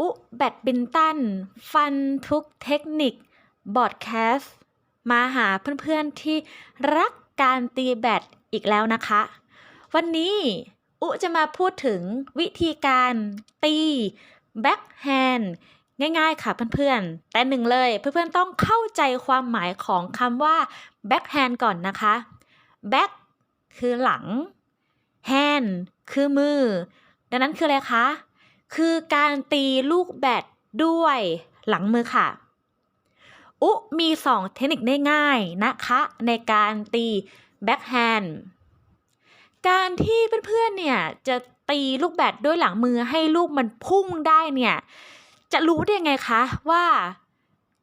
อุแบดบินตัน ฟันทุกเทคนิค บอดแคสต์ มาหาเพื่อนๆที่รักการตีแบดอีกแล้วนะคะ วันนี้อุจะมาพูดถึงวิธีการตีแบ็คแฮนด์ง่ายๆค่ะเพื่อนๆ แต่หนึ่งเลยเพื่อนๆต้องเข้าใจความหมายของคำว่าแบ็คแฮนด์ก่อนนะคะแบ็คคือหลังแฮนด์คือมือ ดังนั้นคืออะไรคะ คือการตีลูกแบดด้วยหลังมือค่ะ อุ มีสองเทคนิคง่ายๆนะคะ ในการตีแบ็คแฮนด์การที่เพื่อนๆเนี่ยจะตีลูกแบดด้วยหลังมือให้ลูกมันพุ่งได้เนี่ยจะรู้ได้ยังไงคะว่า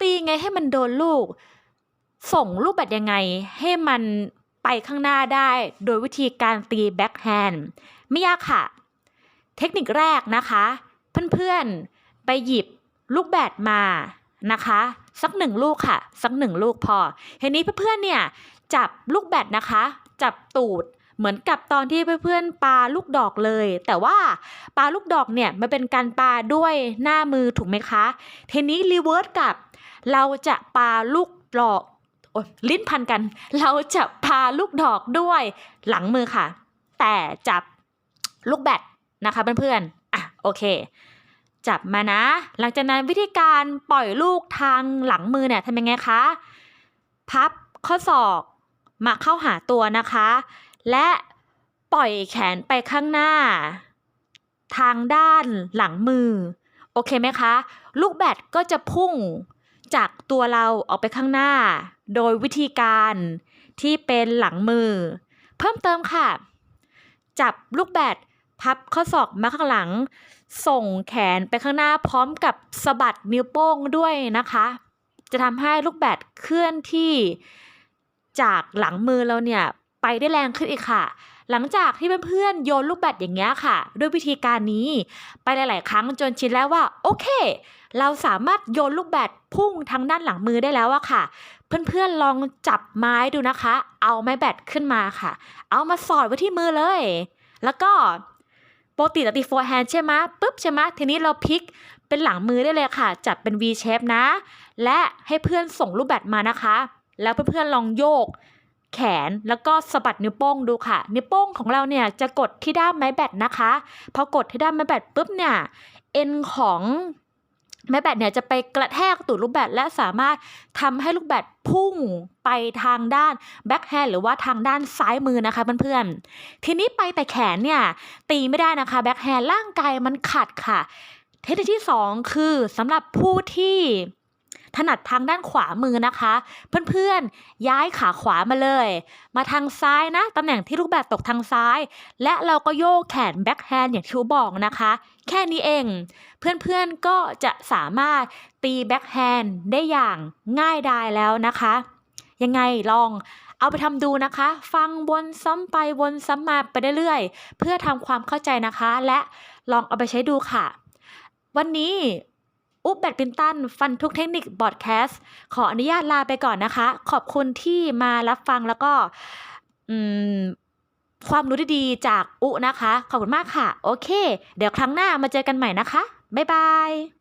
ตีไงให้มันโดนลูก ส่งลูกแบดยังไง ให้มันไปข้างหน้าได้ โดยวิธีการตีแบ็คแฮนด์ไม่ยากค่ะ เทคนิคแรกนะคะ เพื่อนๆไปหยิบลูกแบดมานะคะ สักหนึ่งลูกค่ะ สักหนึ่งลูกพอเทีนี้เพื่อนๆเนี่ยจับลูกแบดนะคะ จับตูดเหมือนกับตอนที่เพื่อนๆปาลูกดอกเลย แต่ว่าปาลูกดอกเนี่ยมันเป็นการปาด้วยหน้ามือถูกไหมคะทีนี้รีเวิร์สกับ เราจะปาลูกดอกอลิ้นพันกัน เราจะปาลูกดอกด้วยหลังมือค่ะ แต่จับลูกแบด นะคะเพื่อนๆ อะโอเค จับมานะ หลังจากนั้นวิธีการปล่อยลูกทางหลังมือเนี่ยทำยังไงคะ พับข้อศอกมาเข้าหาตัวนะคะ และปล่อยแขนไปข้างหน้า ทางด้านหลังมือ โอเคไหมคะ ลูกแบดก็จะพุ่งจากตัวเราออกไปข้างหน้า โดยวิธีการที่เป็นหลังมือ เพิ่มเติมค่ะ จับลูกแบด พับข้อศอกมาข้างหลัง ส่งแขนไปข้างหน้าพร้อมกับสะบัดนิ้วโป้งด้วยนะคะ จะทำให้ลูกแบดเคลื่อนที่จากหลังมือเราเนี่ยไปได้แรงขึ้นอีกค่ะ หลังจากที่เพื่อนๆโยนลูกแบดอย่างเงี้ยค่ะ ด้วยวิธีการนี้ไปหลาย ๆ ครั้งจนชินแล้วว่าโอเค เราสามารถโยนลูกแบดพุ่งทางด้านหลังมือได้แล้วอะค่ะ เพื่อนๆลองจับไม้ดูนะคะ เอาไม้แบดขึ้นมาค่ะ เอามาสอดไว้ที่มือเลย แล้วก็ ปกติเราตีโฟร์แฮนด์ใช่ไหมปุ๊บใช่ไหมทีนี้เราพลิกเป็นหลังมือได้เลยค่ะ จับเป็น V shape นะ และให้เพื่อนส่งลูกแบตมานะคะ แล้วเพื่อนๆลองโยก แขนแล้วก็สะบัดนิ้วโป้งดูค่ะ นิ้วโป้งของเราเนี่ยจะกดที่ด้ามไม้แบตนะคะ พอกดที่ด้ามไม้แบตปุ๊บเนี่ยเอ็นของ แม่แบตเนี่ยจะไปกระแทกตูดลูกแบตและสามารถทำให้ลูกแบตพุ่งไปทางด้านแบ็คแฮนด์หรือว่าทางด้านซ้ายมือนะคะเพื่อนๆ ทีนี้ไปแต่แขนเนี่ยตีไม่ได้นะคะแบ็คแฮนด์ร่างกายมันขัดค่ะ เทคนิคที่ 2 คือสำหรับผู้ที่ ถนัดทางด้านขวามือนะคะ เพื่อนๆ ย้ายขาขวามาเลย มาทางซ้ายนะ ตำแหน่งที่ลูกแบดตกทางซ้าย และเราก็โยกแขนแบ็คแฮนด์อย่างที่อูบอกนะคะ แค่นี้เอง เพื่อนๆ ก็จะสามารถตีแบ็คแฮนด์ได้อย่างง่ายดายแล้วนะคะ ยังไงลองเอาไปทำดูนะคะ ฟังวนซ้ำไปวนซ้ำมาไปเรื่อยๆ เพื่อทำความเข้าใจนะคะ และลองเอาไปใช้ดูค่ะ วันนี้ อุ๊บแบดมินตันฟันทุกเทคนิคบอดแคสต์ ขออนุญาตลาไปก่อนนะคะ ขอบคุณที่มารับฟังแล้วก็ความรู้ดีๆจากอุนะคะ ขอบคุณมากค่ะ โอเค เดี๋ยวครั้งหน้ามาเจอกันใหม่นะคะ บ๊ายบาย